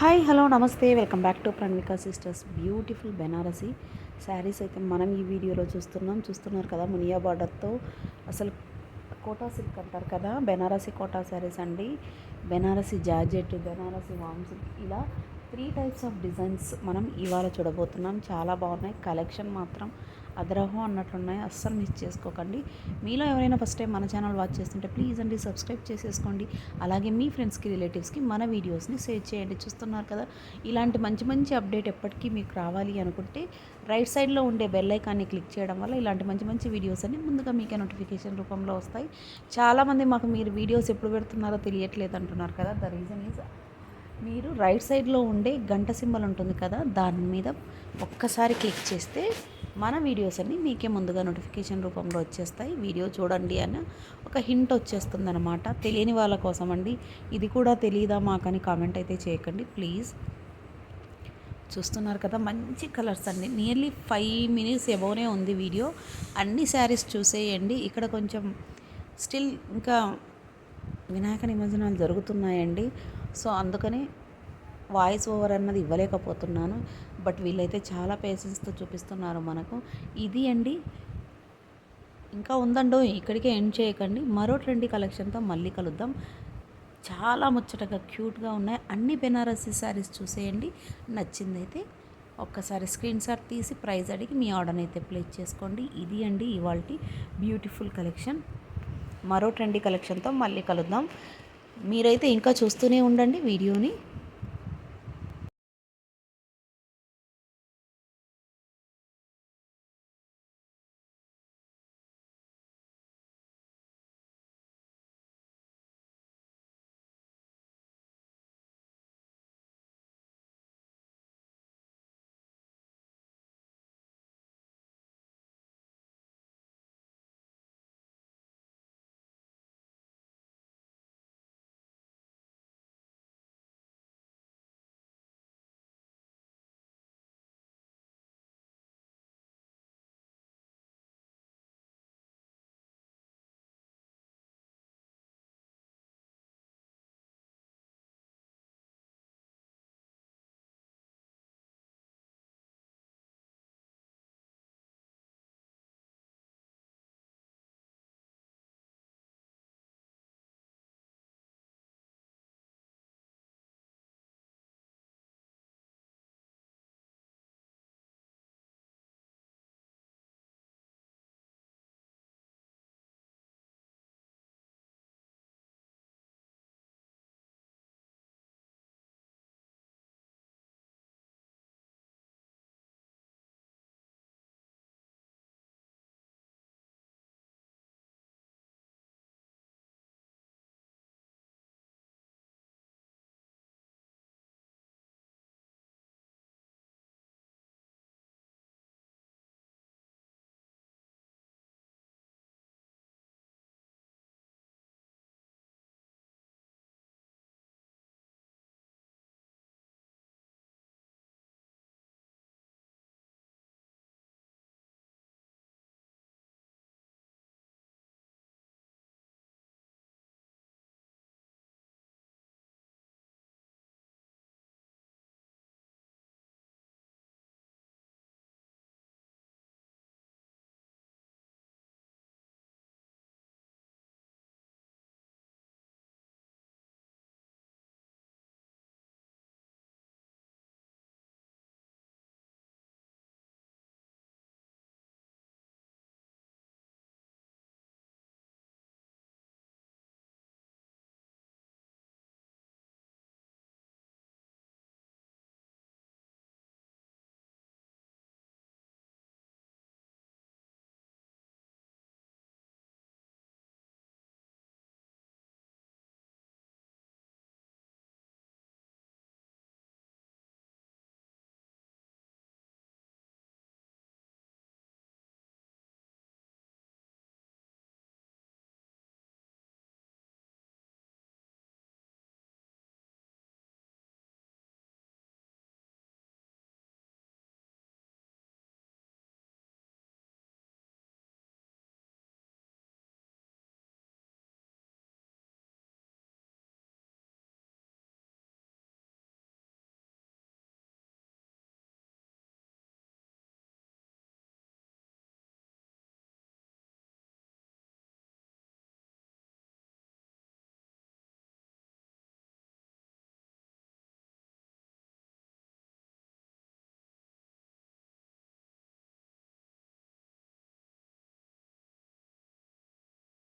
Hi hello నమస్తే. Welcome back to Pranavika sisters beautiful Banarasi. Saris అయితే మనం ఈ వీడియోలో చూస్తున్నాం. చూస్తున్నారు కదా మునియా బార్డర్తో. అసలు కోటా సిల్క్ అంటారు కదా బెనారసి కోటా శారీస్ అండి. బెనారసి జార్జెట్ బెనారసి వామ్ సిల్క్ ఇలా త్రీ టైప్స్ ఆఫ్ డిజైన్స్ మనం ఇవాళ చూడబోతున్నాం. చాలా బాగున్నాయి. కలెక్షన్ మాత్రం అదరహో అన్నట్లున్నాయి. అస్సలు మిస్ చేసుకోకండి. మీలో ఎవరైనా ఫస్ట్ టైం మన ఛానల్ వాచ్ చేస్తుంటే ప్లీజ్ అండి సబ్స్క్రైబ్ చేసేసుకోండి. అలాగే మీ ఫ్రెండ్స్కి రిలేటివ్స్కి మన వీడియోస్ని షేర్ చేయండి. చూస్తున్నారు కదా ఇలాంటి మంచి మంచి అప్డేట్ ఎప్పటికీ మీకు రావాలి అనుకుంటే రైట్ సైడ్లో ఉండే బెల్ ఐకాన్ని క్లిక్ చేయడం వల్ల ఇలాంటి మంచి మంచి వీడియోస్ అన్ని ముందుగా మీకే నోటిఫికేషన్ రూపంలో వస్తాయి. చాలామంది మాకు మీరు వీడియోస్ ఎప్పుడు పెడుతున్నారో తెలియట్లేదు అంటున్నారు కదా. ద రీజన్ ఈజ్ మీరు రైట్ సైడ్లో ఉండే గంట సింబల్ ఉంటుంది కదా దాని మీద ఒక్కసారి క్లిక్ చేస్తే మన వీడియోస్ అన్ని మీకే ముందుగా నోటిఫికేషన్ రూపంలో వచ్చేస్తాయి. వీడియో చూడండి అని ఒక హింట్ వచ్చేస్తుందన్నమాట. తెలియని వాళ్ళ కోసం అండి ఇది కూడా తెలియదా మాకని కామెంట్ అయితే చేయకండి ప్లీజ్. చూస్తున్నారు కదా మంచి కలర్స్ అండి నియర్లీ ఫైవ్ మినిట్స్ ఎబోనే ఉంది వీడియో. అన్ని శారీస్ చూసేయండి. ఇక్కడ కొంచెం స్టిల్ ఇంకా వినాయక నిమజ్జనాలు జరుగుతున్నాయండి. సో అందుకని వాయిస్ ఓవర్ అన్నది ఇవ్వలేకపోతున్నాను. బట్ వీళ్ళైతే చాలా పేషెన్స్తో చూపిస్తున్నారు మనకు. ఇది అండి. ఇంకా ఉందండో ఇక్కడికే ఎండ్ చేయకండి. మరో ట్రెండీ కలెక్షన్తో మళ్ళీ కలుద్దాం. చాలా ముచ్చటగా క్యూట్గా ఉన్నాయి. అన్ని బెనారసీ శారీస్ చూసేయండి. నచ్చిందైతే ఒక్కసారి స్క్రీన్ షాట్ తీసి ప్రైస్ అడిగి మీ ఆర్డర్ని అయితే ప్లేస్ చేసుకోండి. ఇది అండి ఇవాళ బ్యూటిఫుల్ కలెక్షన్. మరో ట్రెండీ కలెక్షన్తో మళ్ళీ కలుద్దాం. మీరైతే ఇంకా చూస్తూనే ఉండండి వీడియోని.